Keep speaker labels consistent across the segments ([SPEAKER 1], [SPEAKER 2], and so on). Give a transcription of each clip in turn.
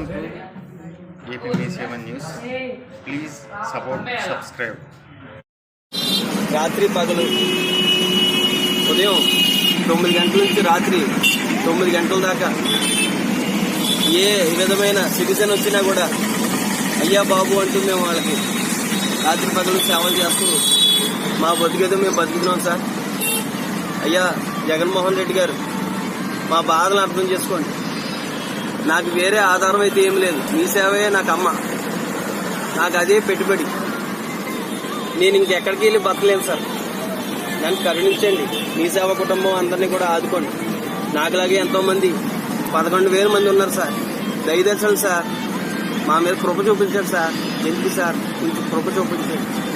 [SPEAKER 1] Welcome to AP seven news. Please support subscribe.
[SPEAKER 2] రాత్రి పగలు. ఉదయం తొమ్మిది గంటల నుంచి రాత్రి తొమ్మిది గంటల దాకా ఏ విధమైన సిటిజన్ వచ్చినా కూడా అయ్యా బాబు అంటూ మేము వాళ్ళకి రాత్రి పగలు సేవలు చేస్తూ మా బతికేదో మేము బతుకుతున్నాం సార్. అయ్యా జగన్మోహన్ రెడ్డి గారు మా బాధలు అర్థం చేసుకోండి. నాకు వేరే ఆధారం అయితే ఏం లేదు. మీ సేవయే నాకు అమ్మ. నాకు అదే పెట్టుబడి. నేను ఇంకెక్కడికి వెళ్ళి బతకలేను సార్. నన్ను కరుణించండి. మీ సేవ కుటుంబం అందరినీ కూడా ఆదుకోండి. నాకులాగే ఎంతో మంది పదకొండు వేల మంది ఉన్నారు సార్. దయదర్శనం సార్. మా మీద కృప చూపించండి సార్. ఎందుకు సార్? కొంచెం కృప చూపించండి.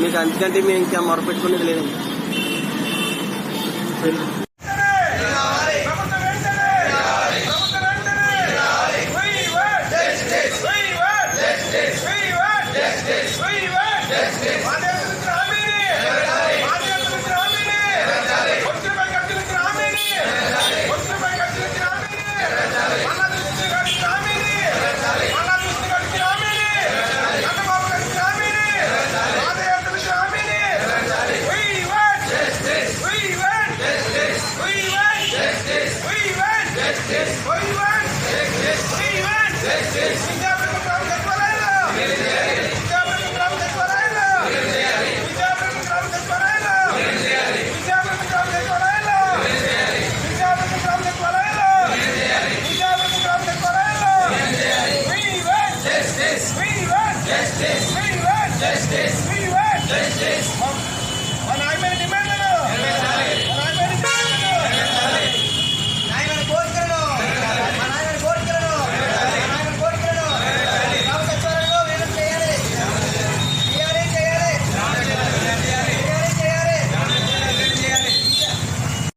[SPEAKER 2] మీకు అందుకంటే మేము ఇంకా మొరపెట్టుకునేది లేదండి. Yes, yes. Yes, yes. On, on?